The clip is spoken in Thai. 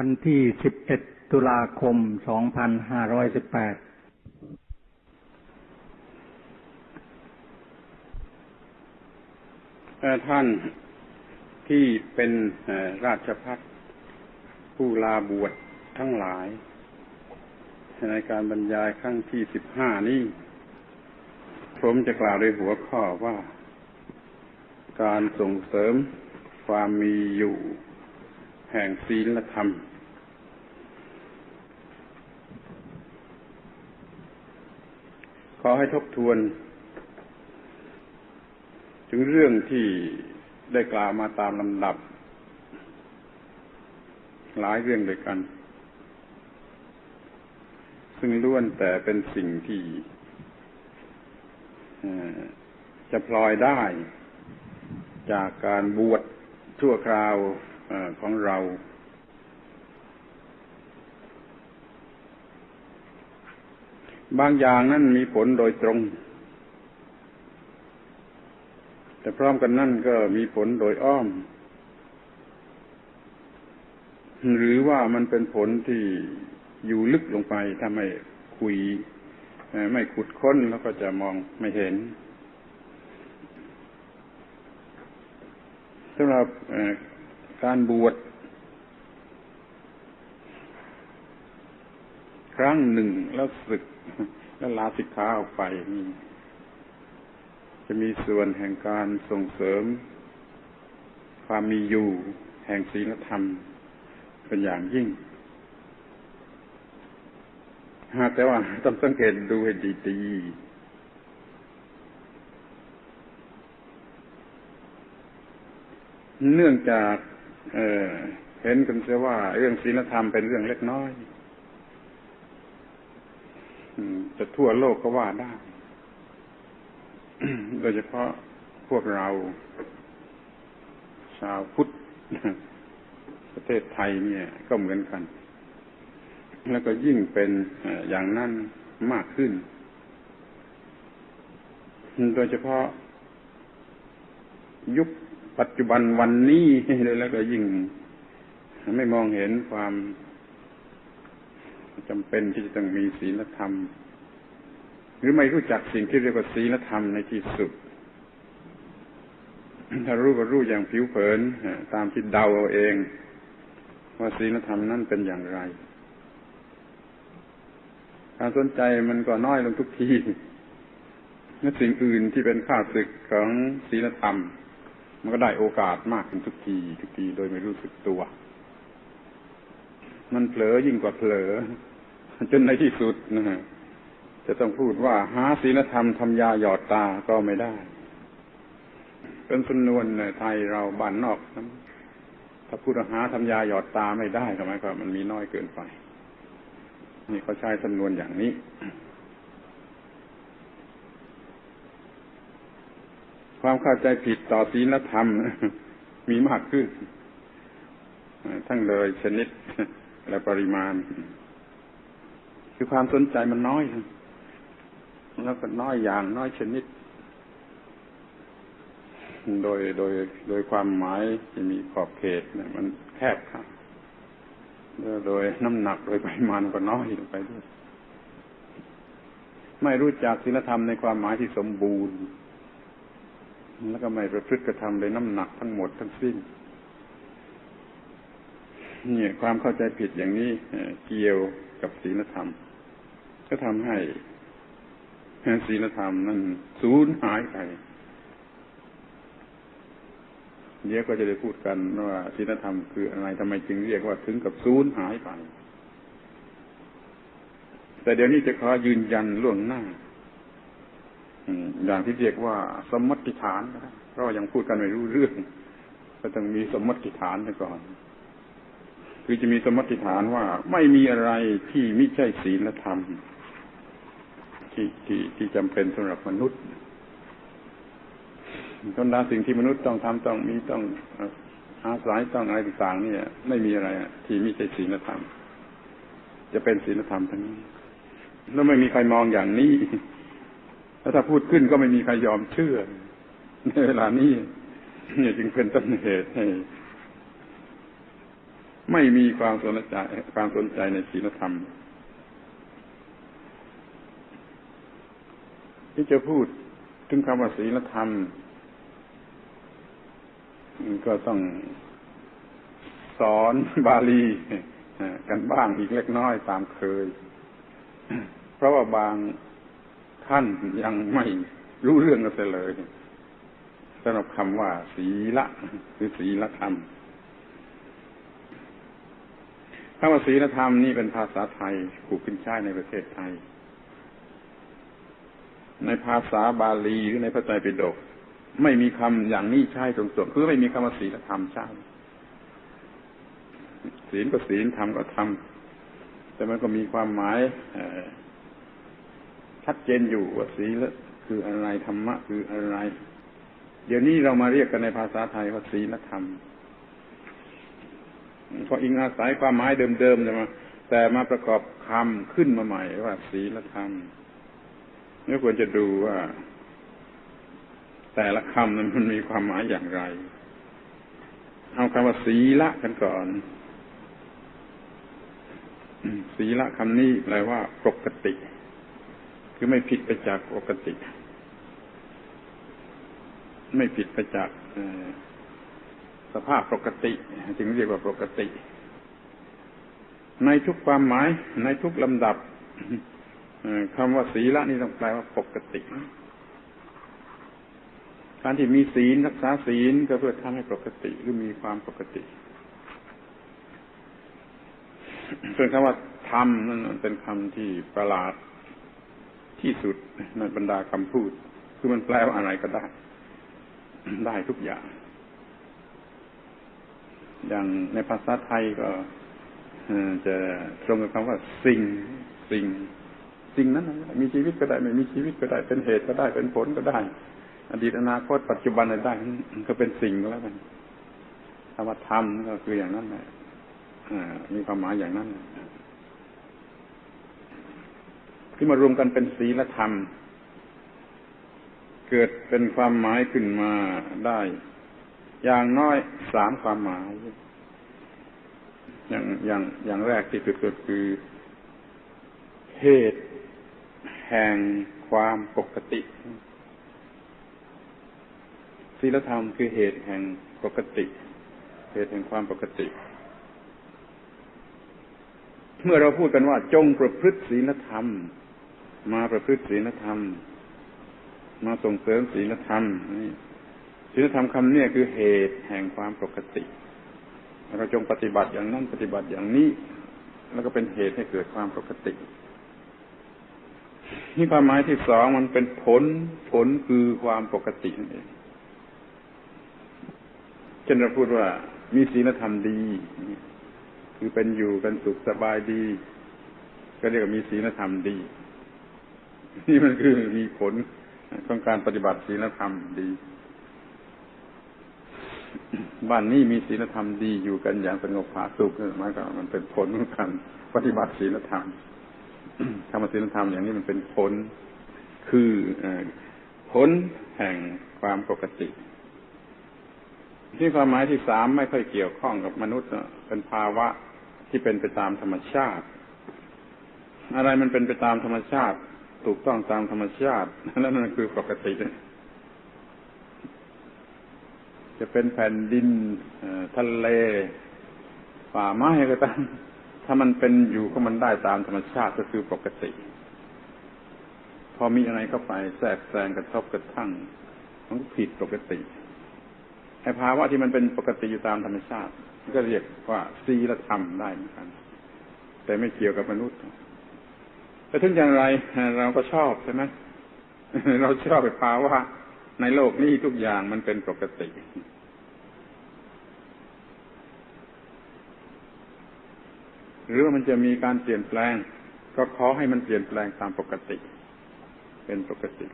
วันที่ 11 ตุลาคม 2518 ท่านที่เป็นราชพัฒผู้ลาบวชทั้งหลาย ในการบรรยายครั้งที่สิบห้านี้ ผมจะกล่าวโดยหัวข้อว่า การส่งเสริมความมีอยู่ แห่งศีลธรรม ขอให้ทบทวน ถึงเรื่องที่ได้กล่าวมาตามลำดับ หลายเรื่องด้วยกัน ซึ่งล้วนแต่เป็นสิ่งที่จะพลอยได้จากการบวชชั่วคราว อของเรา บางอย่างนั้นมีผลโดยตรง แต่พร้อมกันนั่นก็มีผลโดยอ้อม หรือว่ามันเป็นผลที่อยู่ลึกลงไปถ้าไม่คุย ไม่ขุดค้นแล้วก็จะมองไม่เห็นสำหรับ การบวชครั้งหนึ่งแล้วศึก แล้วลาสิกขาออกไปนี่จะมีส่วนแห่งการส่งเสริม ความมีอยู่แห่งศีลธรรม เป็นอย่างยิ่ง หาแต่ว่าต้องสังเกตดูให้ดีๆ เนื่องจาก เเห็นกันเสียว่าเรื่องศีลธรรมเป็นเรื่องเล็กน้อยจะทั่วโลกก็ว่าได้ โดยเฉพาะพวกเรา ชาวพุทธประเทศไทยเนี่ย ก็เหมือนกัน แล้วก็ยิ่งเป็นอย่างนั้นมากขึ้น โดยเฉพาะยุค ปัจจุบันวันนี้เลยแล้วก็ยิ่ง ไม่มองเห็นความจำเป็นที่จะต้องมีศีลธรรม หรือไม่รู้จักสิ่งที่เรียกว่าศีลธรรมในที่สุด ถ้ารู้ก็รู้อย่างผิวเผิน ตามที่เดาเอาเอง ว่าศีลธรรมนั่นเป็นอย่างไรการสนใจมันก็น้อยลงทุกทีและสิ่งอื่นที่เป็นข้าศึกของศีลธรรม มันก็ได้โอกาสมากขึ้นทุกทีทุกทีโดยไม่รู้สึกตัว มันเผลอยิ่งกว่าเผลอ จนในที่สุดนะฮะจะต้องพูดว่าหาศีลธรรมทำยาหยอดตาก็ไม่ได้ เป็นสนวนไทยเราบ้านนอกถ้าพูดหาทำยาหยอดตาไม่ได้ทำไมก็มันมีน้อยเกินไป นี่เขาใช้สำนวนอย่างนี้ ความเข้าใจผิดต่อศีลธรรม มีมากขึ้น ทั้งเลยชนิดและปริมาณ คือความสนใจมันน้อย แล้วก็น้อยอย่างน้อยชนิด โดยโดยโดยความหมายที่มีขอบเขตเนี่ยมันแคบครับแล้วโดยน้ำหนักโดยปริมาณก็น้อยลงไปด้วยไม่รู้จักศีลธรรมในความหมายที่สมบูรณ์ แล้วก็ไม่ประพฤติกระทำโดยน้ำหนักทั้งหมดทั้งสิ้นเนี่ยความเข้าใจผิดอย่างนี้เกี่ยวกับศีลธรรม ก็ทำให้ศีลธรรมนั้นสูญหายไปเดี๋ยวก็จะได้พูดกันว่าศีลธรรมคืออะไรทำไมจึงเรียกว่าถึงกับสูญหายไป แต่เดี๋ยวนี้จะขอยืนยันล่วงหน้า อย่างที่เรียกว่าสมมติฐานเพราะยังพูดกันไม่รู้เรื่องก็ต้องมีสมมติฐานไปก่อน คือจะมีสมมติฐานว่าไม่มีอะไรที่ไม่ใช่ศีลธรรม ที่ที่ที่จำเป็นสำหรับมนุษย์ต้นดาสิ่งที่มนุษย์ต้องทำต้องมีต้องอาศัยต้องอะไรต่างๆเนี่ย ไม่มีอะไรที่ไม่ใช่ศีลธรรม จะเป็นศีลธรรมทั้งนี้แล้วไม่มีใครมองอย่างนี้ แล้วถ้าพูดขึ้นก็ไม่มีใครยอมเชื่อ ในเวลานี้เนี่ยจึงเป็นต้นเหตุให้ไม่มีความสนใจความสนใจในศีลธรรม ที่จะพูดถึงคำว่าศีลธรรม ก็ต้องสอนบาลีกันบ้างอีกเล็กน้อยตามเคย เพราะว่าบาง ท่านยังไม่รู้เรื่องกันเลยสำหรับคำว่า ศีละคือศีลธรรมคำว่าศีลธรรมนี่เป็นภาษาไทยผูกขึ้นใช้ในประเทศไทย ในภาษาบาลีหรือในพระไตรปิฎกไม่มีคำอย่างนี้ใช้ตรงๆคือไม่มีคำว่าศีลธรรมใช่ศีลก็ศีลธรรมก็ธรรมแต่มันก็มีความหมาย ชัดเจนอยู่ว่าศีลคืออะไรธรรมะคืออะไร เดี๋ยวนี้เรามาเรียกกันในภาษาไทยว่าศีลธรรมพออิงอาศัยความหมายเดิมๆแต่มาแต่มาประกอบคำขึ้นมาใหม่ว่าศีลธรรมนี่ควรจะดูว่า แต่ละคำนั้นมันมีความหมายอย่างไร เอาคำว่าศีละกันก่อน ศีละคำนี้แปลว่าปกติ คือไม่ผิดไปจากปกติ ไม่ผิดไปจากสภาพปกติ จึงเรียกว่าปกติ ในทุกความหมาย ในทุกลำดับคำว่าศีละนี่ต้องแปลว่าปกติ การที่มีศีลรักษาศีลก็เพื่อทำให้ปกติหรือมีความปกติ ส่วนคำว่าธรรมนั่นเป็นคำที่ประหลาด ที่สุดในบรรดาคำพูด คือมันแปลว่าอะไรก็ได้ ได้ทุกอย่าง อย่างในภาษาไทยก็จะตรงกับคำว่าสิ่งสิ่งสิ่งนั้นมีชีวิตก็ได้ไม่มีชีวิตก็ได้ เป็นเหตุก็ได้เป็นผลก็ได้ อดีตอนาคตปัจจุบันอะไรได้ก็เป็นสิ่งก็แล้วกันคำว่าธรรมก็คืออย่างนั้นแหละมีความหมายอย่างนั้น ที่มารวมกันเป็นศีลธรรม เกิดเป็นความหมายขึ้นมาได้ อย่างน้อยสามความหมาย อย่างอย่างอย่างแรกที่สุดก็คือเหตุแห่งความปกติศีลธรรมคือเหตุแห่งปกติ เหตุแห่งความปกติ เมื่อเราพูดกันว่าจงประพฤติศีลธรรม มาประพฤติศีลธรรม มาส่งเสริมศีลธรรมนี่ศีลธรรมคำนี้คือเหตุแห่งความปกติ เราจงปฏิบัติอย่างนั้นปฏิบัติอย่างนี้ แล้วก็เป็นเหตุให้เกิดความปกติ นี่ความหมายที่สองมันเป็นผล ผลคือความปกตินั่นเองเช่นเราพูดว่า มีศีลธรรมดี คือเป็นอยู่กันสุขสบายดี ก็เรียกว่ามีศีลธรรมดี นี่มันคือมีผลของการปฏิบัติศีลธรรมดี บ้านนี้มีศีลธรรมดีอยู่กันอย่างสงบผาสุขมันก็มันเป็นผลของการปฏิบัติศีลธรรมธรรมศีลธรรมอย่างนี้มันเป็นผล คือผลแห่งความปกติที่ความหมายที่สามไม่ค่อยเกี่ยวข้องกับมนุษย์เป็นภาวะที่เป็นไปตามธรรมชาติ อะไรมันเป็นไปตามธรรมชาติ ถูกต้องตามธรรมชาตินั่นนั่นคือปกติ จะเป็นแผ่นดินทะเลป่าไม้ก็ตามถ้ามันเป็นอยู่ก็มันได้ตามธรรมชาติก็คือปกติ พอมีอะไรเข้าไปแทรกแซงกระทบกระทั่ง มันก็ผิดปกติไอ้ภาวะที่มันเป็นปกติอยู่ตามธรรมชาติ ก็เรียกว่าศีลธรรมได้เหมือนกัน แต่ไม่เกี่ยวกับมนุษย์ แต่ถึงอย่างไรเราก็ชอบใช่ไหมเราชอบไปภาวะในโลกนี้ทุกอย่างมันเป็นปกติ หรือว่ามันจะมีการเปลี่ยนแปลง ก็ขอให้มันเปลี่ยนแปลงตามปกติ เป็นปกติ